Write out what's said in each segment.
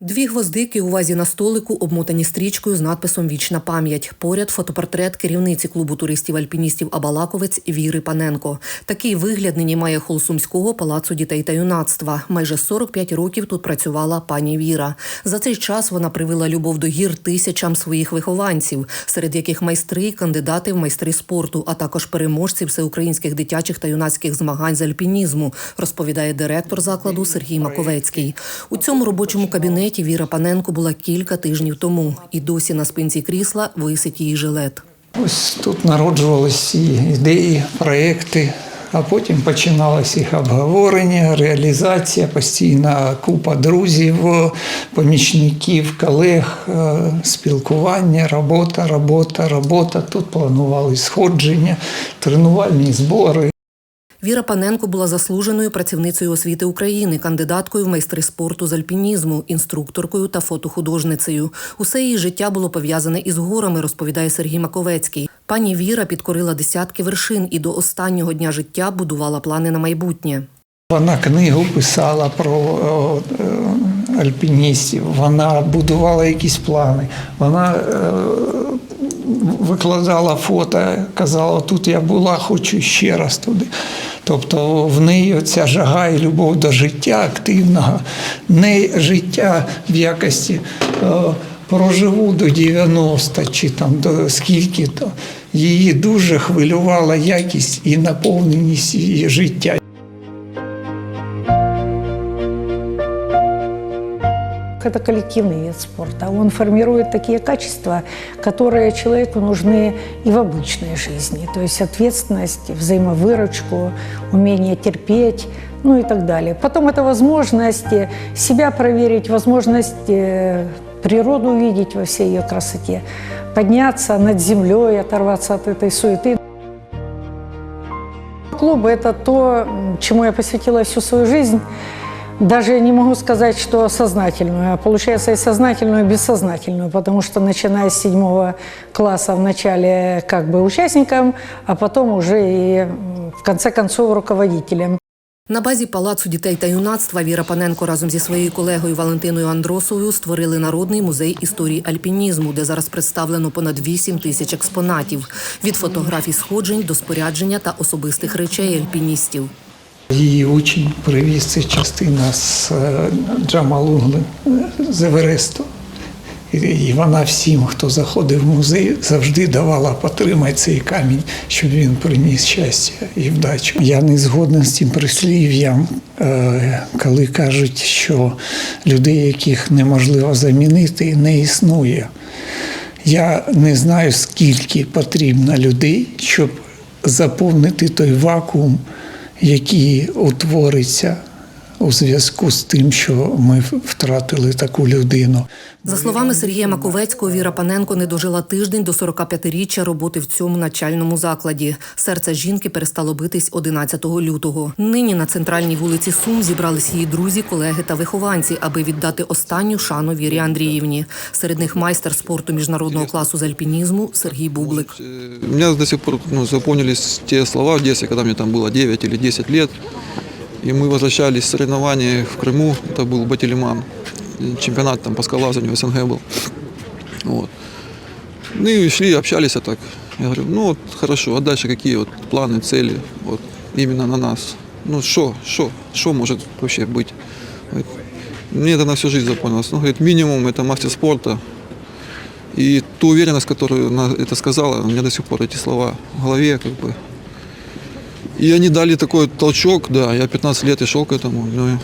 Дві гвоздики у вазі на столику обмотані стрічкою з надписом Вічна пам'ять. Поряд фотопортрет керівниці клубу туристів-альпіністів Абалаковець Віри Паненко. Такий вигляд нині має Холсумського палацу дітей та юнацтва. Майже 45 років тут працювала пані Віра. За цей час вона привела любов до гір тисячам своїх вихованців, серед яких майстри, кандидати в майстри спорту, а також переможці всеукраїнських дитячих та юнацьких змагань з альпінізму, розповідає директор закладу Сергій Маковецький. У цьому робочому кабінеті Віра Паненко була кілька тижнів тому, і досі на спинці крісла висить її жилет. Ось тут народжувалися ідеї, проекти, а потім починалось їх обговорення, реалізація, постійна купа друзів, помічників, колег, е, спілкування, робота, робота, робота. Тут планували сходження, тренувальні збори. Віра Паненко була заслуженою працівницею освіти України, кандидаткою в майстри спорту з альпінізму, інструкторкою та фотохудожницею. Усе її життя було пов'язане із горами, розповідає Сергій Маковецький. Пані Віра підкорила десятки вершин і до останнього дня життя будувала плани на майбутнє. Вона книгу писала про е, альпіністів, вона будувала якісь плани, вона е, викладала фото, казала, тут я була, хочу ще раз туди. Тобто в неї оця жага і любов до життя активного, не життя в якості е, проживу до 90 чи там до скільки то. Її дуже хвилювала якість і наповненість її життя. Это коллективный вид спорта. Он формирует такие качества, которые человеку нужны и в обычной жизни. То есть ответственность, взаимовыручку, умение терпеть, ну и так далее. Потом это возможность себя проверить, возможность э, природу увидеть во всей ее красоте, подняться над землей, оторваться от этой суеты. Клубы – это то, чему я посвятила всю свою жизнь. Даже не могу сказать, что сознательную, а получается и сознательную, и бессознательную, потому что начиная с седьмого класса вначале как бы участником, а потом уже и в конце концов руководителем. На базі палацу дітей та юнацтва Віра Паненко разом зі своєю колегою Валентиною Андросовою створили народний музей історії альпінізму, де зараз представлено понад 8 тисяч експонатів від фотографій сходжень до спорядження та особистих речей альпіністів. Її учень привіз це частина з е, Джамалунгли е, з Евересту. І- вона всім, хто заходив в музей, завжди давала потримай цей камінь, щоб він приніс щастя і вдачу. Я не згоден з цим прислів'ям, е, коли кажуть, що людей, яких неможливо замінити, не існує. Я не знаю, скільки потрібно людей, щоб заповнити той вакуум, який утвориться у зв'язку з тим, що ми втратили таку людину. За словами Сергія Маковецького, Віра Паненко не дожила тиждень до 45-річчя роботи в цьому навчальному закладі. Серце жінки перестало битись 11 лютого. Нині на центральній вулиці Сум зібрались її друзі, колеги та вихованці, аби віддати останню шану Вірі Андріївні. Серед них майстер спорту міжнародного класу з альпінізму Сергій Бублик. У меня до сих пор ну, запомнились те слова в детстве, когда мне там было 9 или 10 лет. И мы возвращались с соревнований в Крыму. Это был Батилиман. Чемпионат там по скалолазанию СНГ был. Вот. Ну и шли, общались а так. Я говорю, ну вот хорошо, а дальше какие вот планы, цели вот именно на нас? Ну что, что, что может вообще быть? Говорит, Мне это на всю жизнь запомнилось. Ну, говорит, минимум это мастер спорта, и ту уверенность, которую она это сказала, у меня до сих пор эти слова в голове, как бы. И они дали такой толчок, да, я 15 лет и шел к этому, но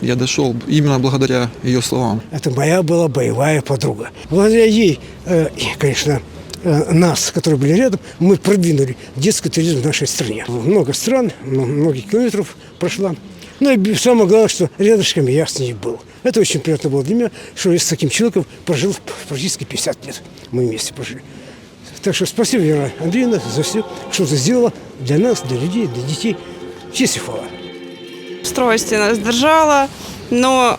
я дошел именно благодаря ее словам. Это моя была боевая подруга. Благодаря ей, э, конечно, э, нас, которые были рядом, мы продвинули детский туризм в нашей стране. Много стран, много километров прошла. Ну и самое главное, что рядышком я с ней был. Это очень приятно было для меня, что я с таким человеком прожил практически 50 лет. Мы вместе прожили. Так что спасибо, Вера Андреевна, за все, что ты сделала для нас, для людей, для детей. Честь в нас держала. Но,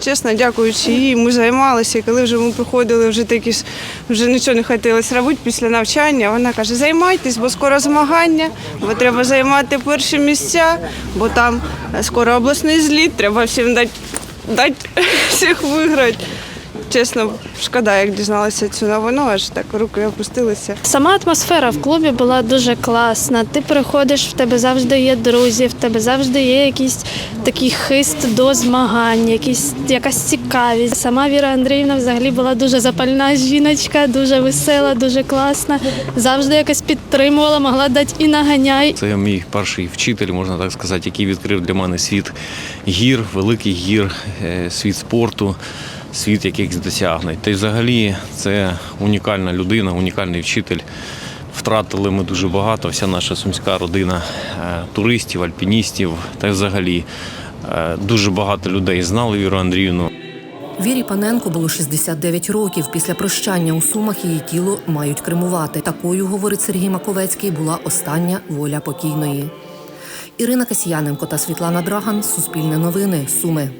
чесно, дякуючи їй, ми займалися. І коли вже ми приходили, вже такі вже нічого не хотілося робити після навчання. Вона каже: займайтесь, бо скоро змагання, бо треба займати перші місця, бо там скоро обласний зліт, треба всім дати дати всіх виграти. Чесно, шкода, як дізналася цю новину, аж так руки опустилися. Сама атмосфера в клубі була дуже класна. Ти приходиш, в тебе завжди є друзі, в тебе завжди є якийсь такий хист до змагань, якісь, якась цікавість. Сама Віра Андріївна взагалі була дуже запальна жіночка, дуже весела, дуже класна. Завжди якось підтримувала, могла дати і наганяй. Це мій перший вчитель, можна так сказати, який відкрив для мене світ гір, великих гір, е, світ спорту, світ якихось досягнень. Та й взагалі це унікальна людина, унікальний вчитель. Втратили ми дуже багато, вся наша сумська родина е, туристів, альпіністів та й взагалі е, дуже багато людей знали Віру Андріївну. Вірі Паненко було 69 років. Після прощання у Сумах її тіло мають кремувати. Такою, говорить Сергій Маковецький, була остання воля покійної. Ірина Касьяненко та Світлана Драган. Суспільне новини. Суми.